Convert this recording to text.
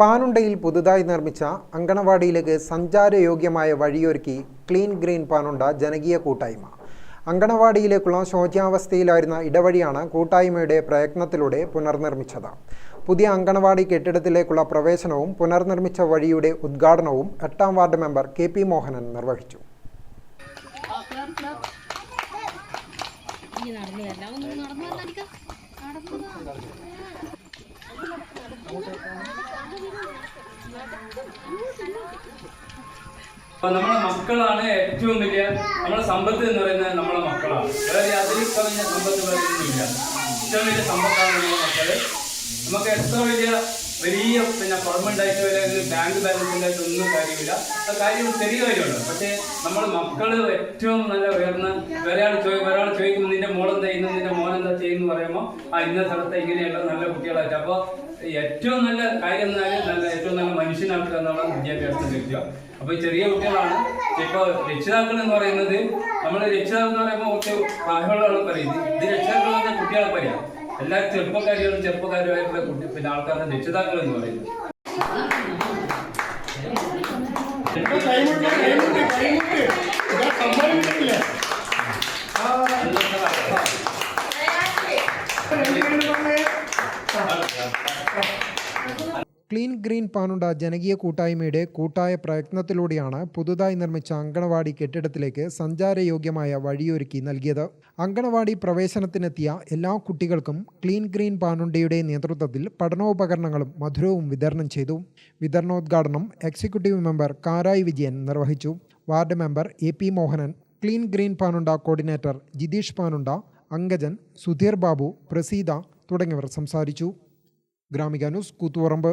പാനുണ്ടയിൽ പുതുതായി നിർമ്മിച്ച അങ്കണവാടിയിലേക്ക് സഞ്ചാരയോഗ്യമായ വഴിയൊരുക്കി ക്ലീൻ ഗ്രീൻ പാനുണ്ട ജനകീയ കൂട്ടായ്മ. അങ്കണവാടിയിലേക്കുള്ള ശോച്യാവസ്ഥയിലായിരുന്ന ഇടവഴിയാണ് കൂട്ടായ്മയുടെ പ്രയത്നത്തിലൂടെ പുനർനിർമ്മിച്ചത്. പുതിയ അങ്കണവാടി കെട്ടിടത്തിലേക്കുള്ള പ്രവേശനവും പുനർനിർമ്മിച്ച വഴിയുടെ ഉദ്ഘാടനവും എട്ടാം ward member K P Mohanan നിർവഹിച്ചു. നടന്നു നമ്മളെ മക്കളാണ് ഏറ്റവും വലിയ നമ്മളെ സമ്പത്ത് എന്ന് പറയുന്നത് നമ്മളെ മക്കളാണ്. വേറെ അതിൽ കവിഞ്ഞ സമ്പത്ത് പറയുന്നില്ല. ഏറ്റവും വലിയ സമ്പത്താണ് നമ്മളെ മക്കൾ. നമുക്ക് എത്ര വലിയ വലിയ പിന്നെ പുറമുണ്ടായിട്ട് വരെ ബാങ്ക് ബാലൻസ് ഉണ്ടായിട്ട് ഒന്നും കാര്യമില്ല. ആ കാര്യം ചെറിയ കാര്യമാണ്. പക്ഷേ നമ്മൾ മക്കൾ ഏറ്റവും നല്ല ഉയർന്ന ഒരാൾ ചോദി ഒരാൾ ചോദിക്കുമ്പോൾ നിന്റെ മോളെന്താ ഇന്ന് നിന്റെ മോൻ എന്താ ചെയ്യുന്നു പറയുമ്പോൾ ആ ഇന്ന സ്ഥലത്ത് ഇങ്ങനെയുള്ള നല്ല കുട്ടികളായിട്ട്. അപ്പോൾ ഏറ്റവും നല്ല കാര്യം എന്നാൽ മനുഷ്യനാക്കുക എന്നുള്ള വിദ്യാഭ്യാസം ലഭിക്കുക അപ്പൊ ചെറിയ കുട്ടികളാണ് ഇപ്പൊ രക്ഷിതാക്കൾ എന്ന് പറയുന്നത് നമ്മൾ രക്ഷിതാക്കൾ എന്ന് പറയുമ്പോൾ കുറച്ച് പ്രായമുള്ളതാണ് പറയുന്നത്. ഇത് രക്ഷിതാക്കൾ എന്ന് പറഞ്ഞാൽ കുട്ടികളെ പറയാം എല്ലാ ചെറുപ്പക്കാരികളും ചെറുപ്പക്കാരുമായിട്ടുള്ള കുട്ടി പിന്നെ ആൾക്കാരുടെ രക്ഷിതാക്കൾ എന്ന് പറയുന്നത്. Thank സമ്മാനിച്ചിട്ടില്ലേ ക്ലീൻ ഗ്രീൻ പാനുണ്ട ജനകീയ കൂട്ടായ്മയുടെ കൂട്ടായ പ്രയത്നത്തിലൂടെയാണ് പുതുതായി നിർമ്മിച്ച അങ്കണവാടി കെട്ടിടത്തിലേക്ക് സഞ്ചാരയോഗ്യമായ വഴിയൊരുക്കി നൽകിയത്. അങ്കണവാടി പ്രവേശനത്തിനെത്തിയ എല്ലാ കുട്ടികൾക്കും ക്ലീൻ ഗ്രീൻ പാനുണ്ടയുടെ നേതൃത്വത്തിൽ പഠനോപകരണങ്ങളും മധുരവും വിതരണം ചെയ്തു. വിതരണോദ്ഘാടനം എക്സിക്യൂട്ടീവ് മെമ്പർ കാരായി വിജയൻ നിർവഹിച്ചു. Ward member A P Mohanan clean green Panunda coordinator Jithesh Panunda Angajan Sudheer Babu Praseetha തുടങ്ങിയവർ സംസാരിച്ചു. ഗ്രാമിക ന്യൂസ് കൂത്തുപറമ്പ്